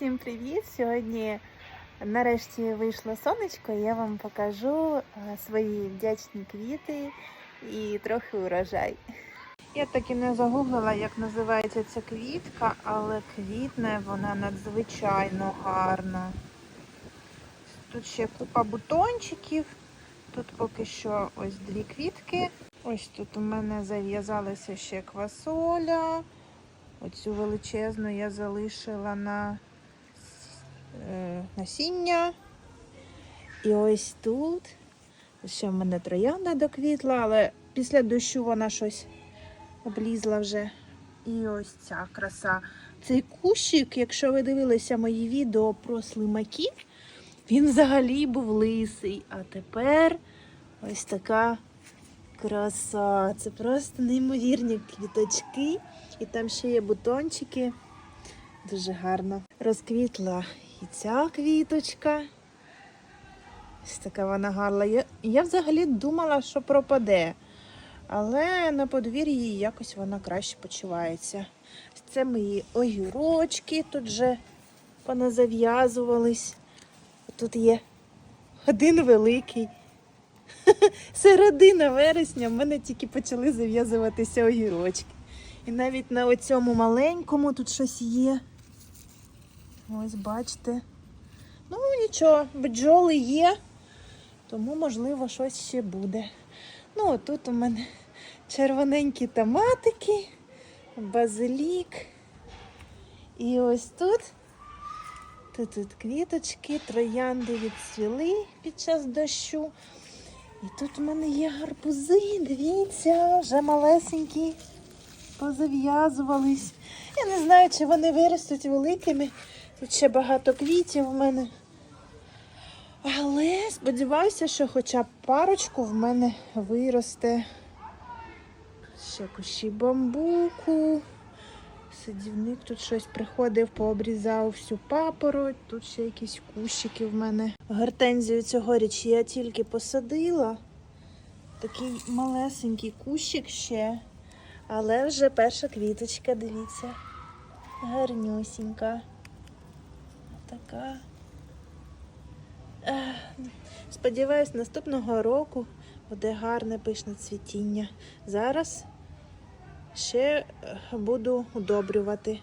Всім привіт! Сьогодні нарешті вийшло сонечко, і я вам покажу е, свої вдячні квіти і трохи урожай. Я так і не загуглила, як називається ця квітка, але квітне вона надзвичайно гарна. Тут ще купа бутончиків. Тут поки що ось дві квітки. Ось тут у мене зав'язалася ще квасоля. Оцю величезну я залишила на насіння. І ось тут. Ще в мене троянда доквітла, але після дощу вона щось облізла вже. І ось ця краса. Цей кущик, якщо ви дивилися мої відео про слимаків, він взагалі був лисий. А тепер ось така краса. Це просто неймовірні квіточки. І там ще є бутончики. Дуже гарно. Розквітла і ця квіточка. Ось така вона гарна. Я, я взагалі думала, що пропаде. Але на подвір'ї якось вона краще почувається. Це мої огірочки тут вже поназав'язувались. Тут є один великий. Середина вересня в мене тільки почали зав'язуватися огірочки. І навіть на оцьому маленькому тут щось є. Ось бачите. Ну, нічого, бджоли є, тому, можливо, щось ще буде. Ну, тут у мене червоненькі томатики, базилік. І ось тут. Тут, тут квіточки, троянди відцвіли під час дощу. І тут у мене є гарбузи, дивіться, вже малесенькі позав'язувались. Я не знаю, чи вони виростуть великими. Тут ще багато квітів у мене. Але сподіваюся, що хоча б парочку в мене виросте. Ще кущі бамбуку. Садівник тут щось приходив, пообрізав всю папороть. Тут ще якісь кущики в мене. Гортензію цьогоріч я тільки посадила. Такий малесенький кущик ще. Але вже перша квіточка, дивіться. Гарнюсінька. Така. Сподіваюсь, наступного року буде гарне пишне цвітіння. Зараз ще е, буду удобрювати.